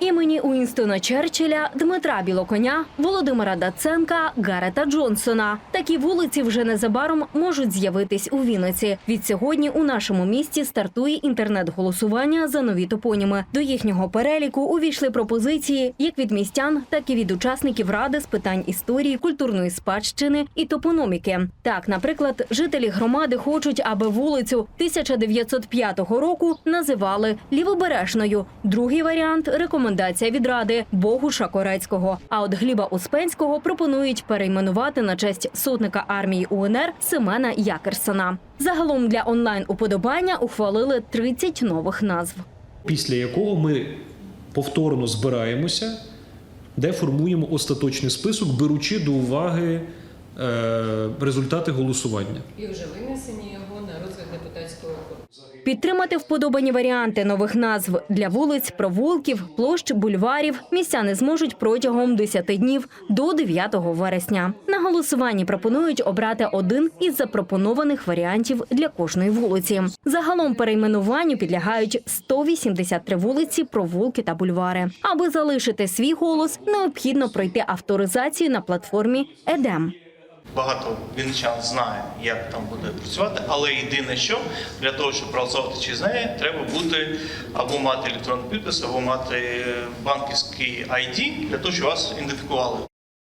імені Уінстона Черчилля, Дмитра Білоконя, Володимира Даценка, Гарета Джонсона. Такі вулиці вже незабаром можуть з'явитись у Вінниці. Відсьогодні у нашому місті стартує інтернет-голосування за нові топоніми. До їхнього переліку увійшли пропозиції як від містян, так і від учасників ради з питань історії, культурної спадщини і топономіки. Так, наприклад, жителі громади хочуть, аби вулицю 1905 року називали лівобережною. Другий варіант рекомендація від ради Богуша Корецького. А от Гліба Успенського пропонують перейменувати на честь сотника армії УНР Семена Якерсона. Загалом для онлайн уподобання ухвалили 30 нових назв. після якого ми повторно збираємося, де формуємо остаточний список, беручи до уваги е, результати голосування. і вже винесені його на розгляд депутатського корпусу. Підтримати вподобані варіанти нових назв для вулиць, провулків, площ, бульварів містяни зможуть протягом 10 днів до 9 вересня. На голосуванні пропонують обрати один із запропонованих варіантів для кожної вулиці. Загалом перейменуванню підлягають 183 вулиці, провулки та бульвари. Аби залишити свій голос, необхідно пройти авторизацію на платформі ЕДЕМ. Багато вінчан знає, як там буде працювати, але єдине, що для того, щоб проголосувати з неї, треба бути або мати електронний підпис, або мати банківський ID, для того, щоб вас ідентифікували.